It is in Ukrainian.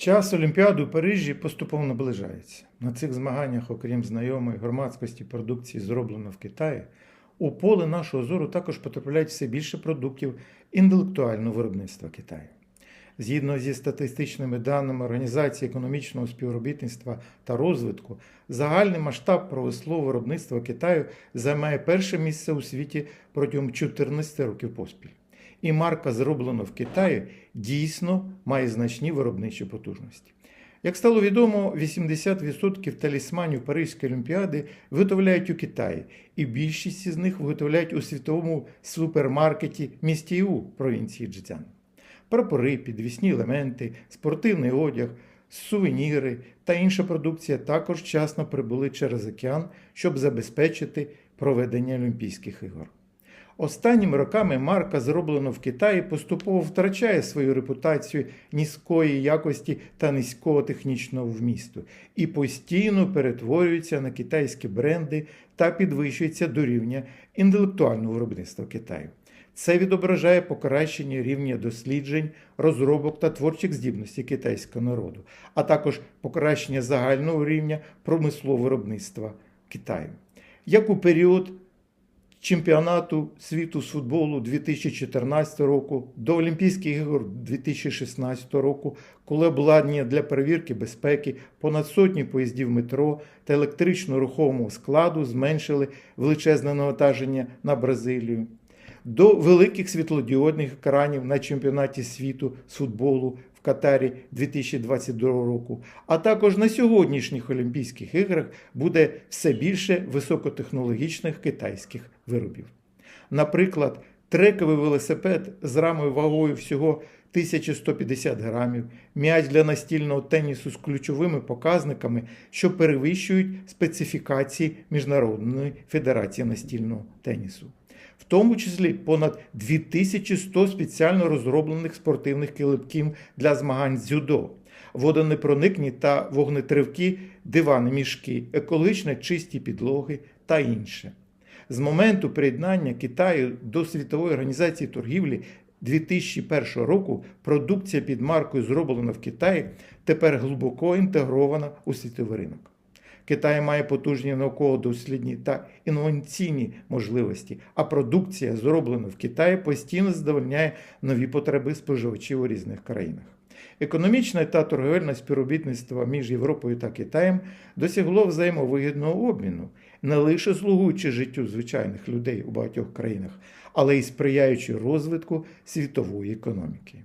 Час Олімпіади у Парижі поступово наближається. На цих змаганнях, окрім знайомої громадськості продукції, зроблено в Китаї, у поле нашого зору також потрапляють все більше продуктів інтелектуального виробництва Китаю. Згідно зі статистичними даними Організації економічного співробітництва та розвитку, загальний масштаб промислового виробництва Китаю займає перше місце у світі протягом 14 років поспіль. І марка зроблено в Китаї дійсно має значні виробничі потужності. Як стало відомо, 80% талісманів Паризької олімпіади виготовляють у Китаї, і більшість із них виготовляють у світовому супермаркеті Містіу провінції Джцян. Прапори, підвісні елементи, спортивний одяг, сувеніри та інша продукція також вчасно прибули через океан, щоб забезпечити проведення Олімпійських ігор. Останніми роками марка, зроблена в Китаї, поступово втрачає свою репутацію низької якості та низького технічного вмісту і постійно перетворюється на китайські бренди та підвищується до рівня інтелектуального виробництва Китаю. Це відображає покращення рівня досліджень, розробок та творчих здібностей китайського народу, а також покращення загального рівня промислового виробництва Китаю. Як у період чемпіонату світу з футболу 2014 року до Олімпійських ігор 2016 року, коли обладнання для перевірки безпеки, понад сотні поїздів метро та електрично рухомого складу зменшили величезне навантаження на Бразилію. До великих світлодіодних екранів на чемпіонаті світу з футболу в Катарі 2022 року, а також на сьогоднішніх Олімпійських іграх буде все більше високотехнологічних китайських виробів. Наприклад, трековий велосипед з рамою вагою всього 1150 грамів, м'яч для настільного тенісу з ключовими показниками, що перевищують специфікації Міжнародної федерації настільного тенісу. В тому числі понад 2100 спеціально розроблених спортивних килимків для змагань дзюдо, водонепроникні та вогнетривкі дивани мішки, екологічно чисті підлоги та інше. З моменту приєднання Китаю до Світової організації торгівлі 2001 року продукція під маркою зроблена в Китаї тепер глибоко інтегрована у світовий ринок. Китай має потужні науково-дослідні та інноваційні можливості, а продукція, зроблена в Китаї, постійно задовольняє нові потреби споживачів у різних країнах. Економічне та торговельне співробітництво між Європою та Китаєм досягло взаємовигідного обміну, не лише слугуючи життю звичайних людей у багатьох країнах, але й сприяючи розвитку світової економіки.